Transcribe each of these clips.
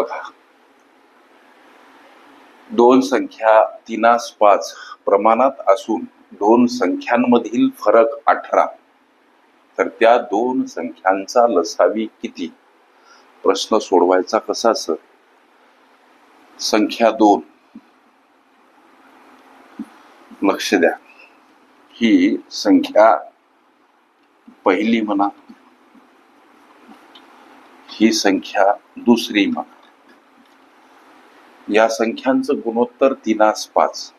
बघा. दोन संख्या तिनास पाच प्रमाणात असून दोन संख्यांमधील फरक अठरा. तर त्या दोन संख्यांचा लसावी किती? प्रश्न सोडवायचा कसा सर? संख्या दोन. लक्ष द्या. ही संख्या पहिली म्हणा. ही संख्या दुसरी म्हणा. या संख्यांचं गुणोत्तर तिनास पाच.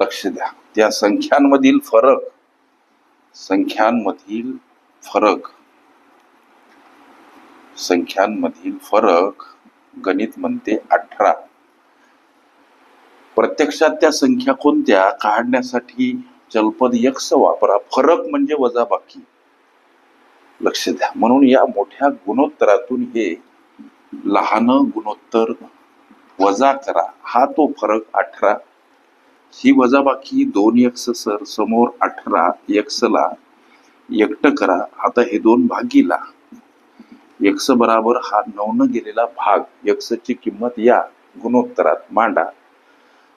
लक्ष द्या. त्या संख्यांमधील फरक संख्यांमधील फरक संख्यांमधील फरक गणित म्हणते अठरा. प्रत्यक्षात त्या संख्या कोणत्या? काढण्यासाठी चलपद यक्ष वापरा. फरक म्हणजे वजाबाकी. लक्ष द्या. म्हणून या मोठ्या गुणोत्तरातून हे लहान गुणोत्तर वजा करा. हा तो फरक अठरा. ही वजाबाकी दोन यक्ष सर समोर अठरा यक्षला एकट करा. आता हे दोन भागीला. यक्ष बराबर हा नवन गेलेला भाग. यक्षची किंमत या गुणोत्तरात मांडा.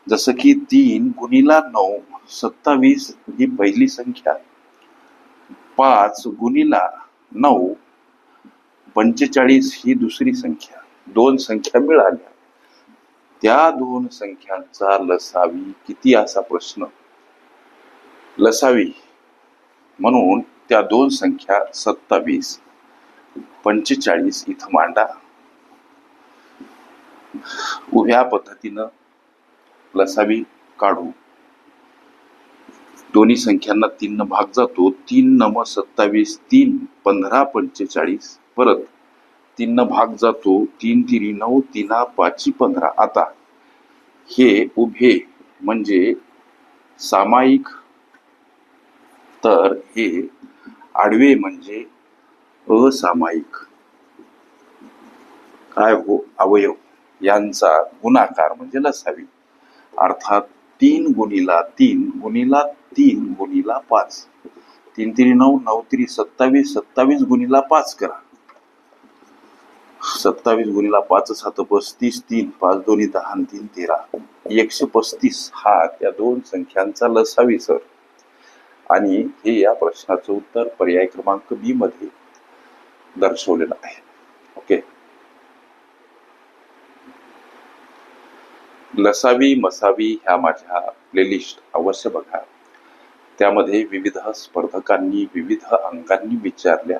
जसं की तीन गुणीला नऊ सत्तावीस ही पहिली संख्या. पाच गुणीला नऊ पंचेचाळीस ही दुसरी संख्या. दोन संख्या मिळाल्या. त्या दोन संख्यांचा लसावी किती असा प्रश्न? लसावी म्हणून त्या दोन संख्या सत्तावीस पंचेचाळीस इथं मांडा. उभ्या पद्धतीनं लसावी काढू. दोन्ही संख्यांना तीन भाग जातो. तीन नम सत्तावीस तीन पंधरा पंचेचाळीस परत तीन भाग जातो तीन तिरी नऊ तिना पाची पंधरा. आता हे उभे म्हणजे सामायिक. तर हे आडवे म्हणजे असामायिक. काय हो? अवयव. यांचा गुणाकार म्हणजे लसावी अर्थात तीन गुणीला तीन गुणीला तीन गुणीला पाच. तीन तिरी नऊ नऊ तिरी सत्तावीस सत्तावीस गुणीला पाच करा. सत्तावीस गुणीला पाच सात पस्तीस तीन पाच दोन्ही दहा तीन तेरा. एकशे पस्तीस हा त्या दोन संख्यांचा लसावी सर. आणि हे या प्रश्नाचं उत्तर पर्याय क्रमांक बी मध्ये दर्शवलेलं आहे. ओके लसावी मसावी ह्या माझ्या प्लेलिस्ट अवश्य बघा. त्यामध्ये विविध स्पर्धकांनी विविध अंकांनी विचारल्या.